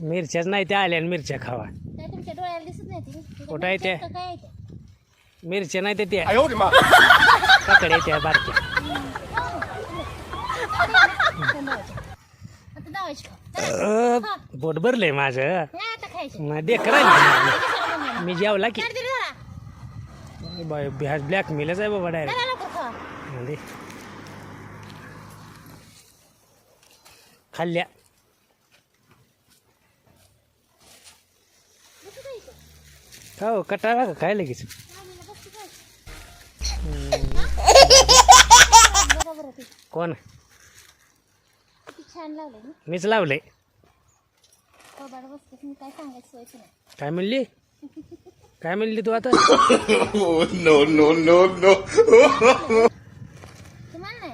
मिरच्याच नाही त्या आल्या मिरच्या खावा. नाही कुठं आहे ते? मिरच्या नाही त्या काकड्या त्या बारक्या. पोट भरलंय माझं. देखरा मी जेवला की. ब्लॅक जरा. आहे बाबा डायरेक्ट खाल्ल्या. का हो कटाळा का काय लगेच. कोण? छान ना मीच कबाड मी काय सांगायचं सोयचं नाही काय म्हणली? काय म्हणली तू आता? No no! तुम्हाला नाही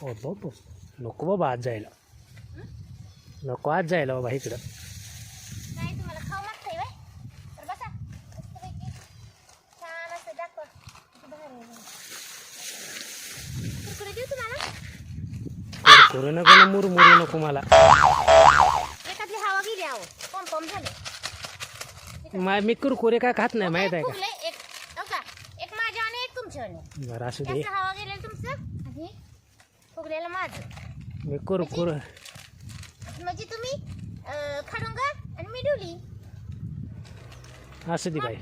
हो बाबा नको बाबा आज जायला. नको आज जायला बाबा इकडं. करू नको ना मुरमुरू नको मला. मा मी कुरकुरे काय खात नाही माहीत आहे का? हो बरं असू दे. मी कुरकुर म्हणजे तुम्ही खडुंग आणि मी डुली असू दे बाई.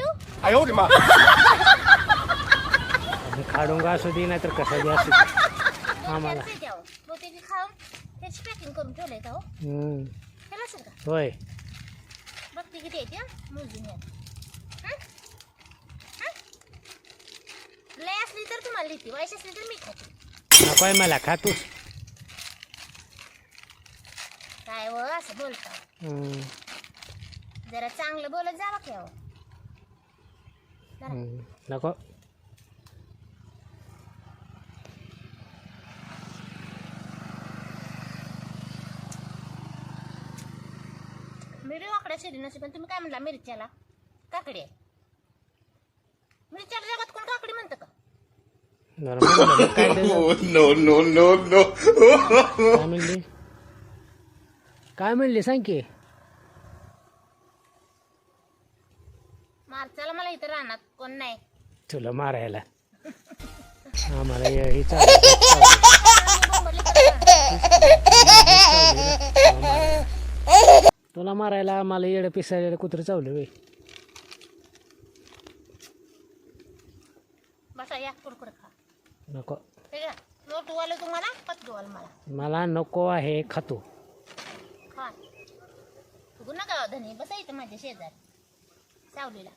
खाडुंगा असू दे नाहीतर कसं दे असू दे. आम्हाला. हो. बोटीने खाऊन त्याची पॅकिंग करून ठेवलंय का हो? हम्म. त्याला होय. बघते किती येते मुलगी लय असली तर तुम्हाला लिहिते वाईश असली तर मी खाते. नकोय मला खा तूच बोलता. हम्म, जरा चांगलं बोलत जावं की अहो. हम्म, नको. मिरची वाकड्या शिरी नसे पण तुम्ही काय म्हणला मिरच्याला? काकडी आहे. मिरच्याला जगात कोण काकडी म्हणतं का? बरं म्हणलं मग काय? Oh no no no no! काय म्हणली? काय म्हणली सांग की. मारचाला मला इथं राहणार कोण नाही. तुला मारायला. आम्हाला हे हे चालू तुला मारायला आम्हाला येडं पिसायला कुत्रं चावलं वे बसा या कुरकुर खा. नको. लोटू तुम्हाला मला. मला नको आहे खातो. फुगू नका धनी बसा इथं माझ्या शेजारी. सावलीला.